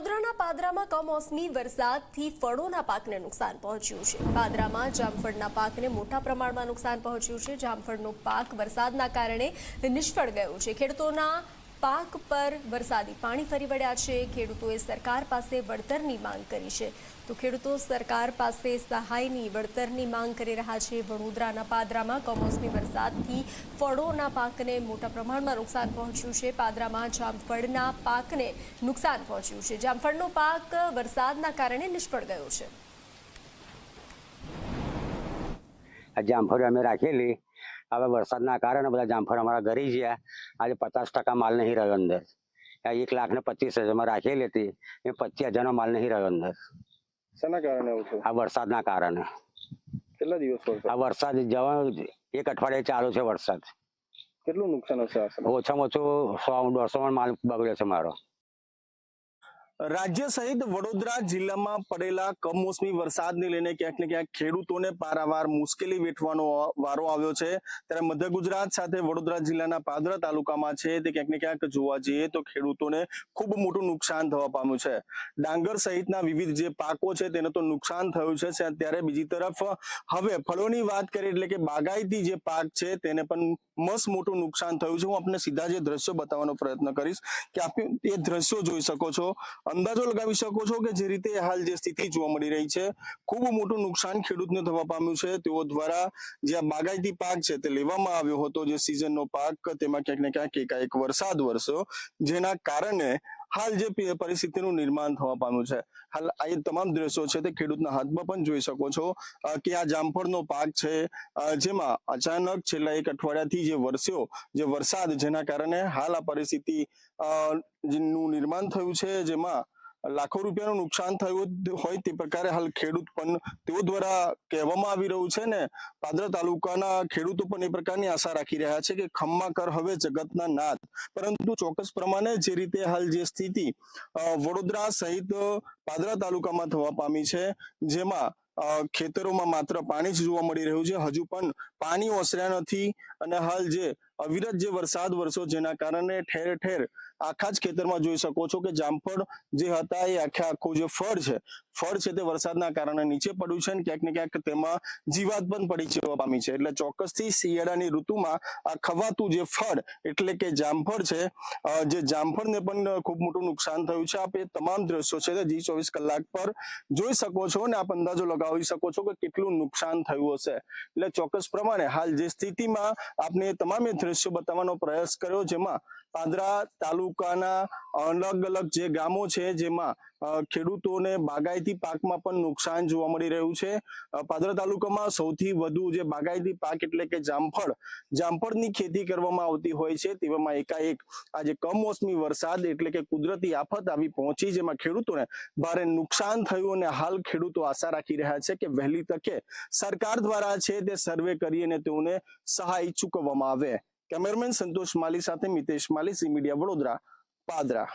વડોદરાના પાદરામાં કમોસમી વરસાદથી ફળોના પાકને નુકસાન પહોંચ્યું છે. પાદરામાં જામફળના પાકને મોટા પ્રમાણમાં નુકસાન પહોંચ્યું છે. જામફળનો પાક વરસાદના કારણે નિષ્ફળ ગયો છે. ખેડૂતોના પાક પર વરસાદી પાણી ફરી વળ્યા છે. ખેડૂતોએ સરકાર પાસે વળતરની માંગ કરી છે. તો ખેડૂતો સરકાર પાસે સહાયની વળતરની માંગ કરી રહ્યા છે. વડોદરાના પાદરામાં કમોસમી વરસાદથી ફળોના પાકને મોટા પ્રમાણમાં નુકસાન પહોંચ્યું છે. પાદરામાં જામફળના પાકને નુકસાન પહોંચ્યું છે. જામફળનો પાક વરસાદના કારણે નિષ્ફળ ગયો છે. જામફળ અમે રાખેલી. હવે વરસાદના કારણે બધા જામફળ અમારા ઘરે ગયા. આજે પચાસ ટકા માલ નહીં રહ્યો અંદર. એક લાખ ને પચીસ હજારમાં રાખેલી હતી એ પચીસ હજારનો માલ નહીં રહ્યો અંદર. શેના કારણે થયું? આ વરસાદના કારણે. કેટલા દિવસ આ વરસાદ જવા એક અઠવાડિયે ચાલુ છે વરસાદ. કેટલું નુકસાન હશે ઓછામાં ઓછું સો દોઢસો માલ બગડ્યો છે મારો. રાજ્ય સહિત વડોદરા જિલ્લામાં પડેલા કમોસમી વરસાદને લઈને ક્યાંક ને ક્યાંક ખેડૂતોને પારાવાર મુશ્કેલી વેઠવાનો વારો આવ્યો છે. ત્યારે મધ્ય ગુજરાત સાથે વડોદરા જિલ્લાના પાદરા તાલુકામાં છે તે ક્યાંક ને ક્યાંક જોવા જઈએ તો ખેડૂતોને ખૂબ મોટું નુકસાન થવા પામ્યું છે. ડાંગર સહિતના વિવિધ જે પાકો છે તેને તો નુકસાન થયું છે. ત્યારે બીજી તરફ હવે ફળોની વાત કરીએ એટલે કે બાગાયતી જે પાક છે તેને પણ મસ્ત મોટું નુકસાન થયું છે. હું આપને સીધા જે દ્રશ્યો બતાવવાનો પ્રયત્ન કરીશ. કે આપ એ દ્રશ્યો જોઈ શકો છો. અંદાજો લગાવી શકો છો કે જે રીતે હાલ જે સ્થિતિ જોવા મળી રહી છે, ખૂબ મોટું નુકસાન ખેડૂતને થવા પામ્યું છે. તેઓ દ્વારા જે આ બાગાયતી પાક છે તે લેવામાં આવ્યો હતો, જે સિઝનનો પાક, તેમાં ક્યાંક ને ક્યાંક એકાએક વરસાદ વરસ્યો, જેના કારણે હાલ જે પરિસ્થિતિનું નિર્માણ થવા પામ્યું છે. હાલ આ તમામ દ્રશ્યો છે તે ખેડૂતના હાથમાં પણ જોઈ શકો છો. કે આ જામફળનો પાક છે. જેમાં અચાનક છેલ્લા એક અઠવાડિયાથી જે વરસ્યો જે વરસાદ જેના કારણે હાલ આ પરિસ્થિતિ નું નિર્માણ થયું છે, જેમાં લાખો રૂપિયાનું નુકસાન થયું હોય તે પ્રકારે હાલ ખેડૂત પણ તેઓ દ્વારા કહેવામાં આવી રહ્યું છે ને, પાદરા તાલુકાના ખેડૂતો પણ એ પ્રકારની આશા રાખી રહ્યા છે કે ખમ્મા કર હવે જગતના નાથ. પરંતુ ચોક્કસ પ્રમાણે જે રીતે હાલ જે સ્થિતિ વડોદરા સહિત પાદરા તાલુકામાં થવા પામી છે, જેમાં ખેતરોમાં માત્ર પાણી જ જોવા મળી રહ્યું છે, હજુ પણ પાણી ઓસર્યા નથી અને હાલ જે અવિરત જે વરસાદ વરસ્યો જેના કારણે ઠેર ઠેર આખા જ ખેતરમાં જોઈ શકો છો કે જામફળ જે હતા એ આખે આખું જે ફળ છે ફળ છે તે વરસાદના કારણે નીચે પડ્યું છે અને ક્યાંક ને ક્યાંક તેમાં જીવાત પણ પડી જવા પામી છે. એટલે ચોક્કસથી શિયાળાની ઋતુમાં આ ખવાતું જે ફળ એટલે કે જામફળ છે જે જામફળને પણ ખૂબ મોટું નુકસાન થયું છે. આપ એ તમામ દ્રશ્યો છે તે જી ચોવીસ કલાક પર જોઈ શકો છો અને આપ અંદાજો લગાવી શકો છો કે કેટલું નુકસાન થયું હશે. એટલે ચોક્કસ પ્રમાણે હાલ જે સ્થિતિમાં આપને તમામે દ્રશ્યો બતાવવાનો પ્રયાસ કર્યો જેમાં પાદરા તાલુકાના અલગ અલગ જે ગામો છે જેમાં ખેડૂતોને બાગાયતી પાકમાં પણ નુકસાન જોવા મળી રહ્યું છે. પાદરા તાલુકામાં સૌથી વધુ જે બાગાયતી પાક એટલે કે જામફળ, જામફળની ખેતી કરવામાં આવતી હોય છે. તેવામાં એકાએક આજે કમોસમી વરસાદ એટલે કે કુદરતી આફત આવી પહોંચી જેમાં ખેડૂતોને ભારે નુકસાન થયું અને હાલ ખેડૂતો આશા રાખી રહ્યા છે કે વહેલી તકે સરકાર દ્વારા છે તે સર્વે કરી અને તેઓને સહાય ચૂકવવામાં આવે. કેમેરામેન સંતોષ માલી સાથે મિતેશ માલી સી મીડિયા વડોદરા પાદરા.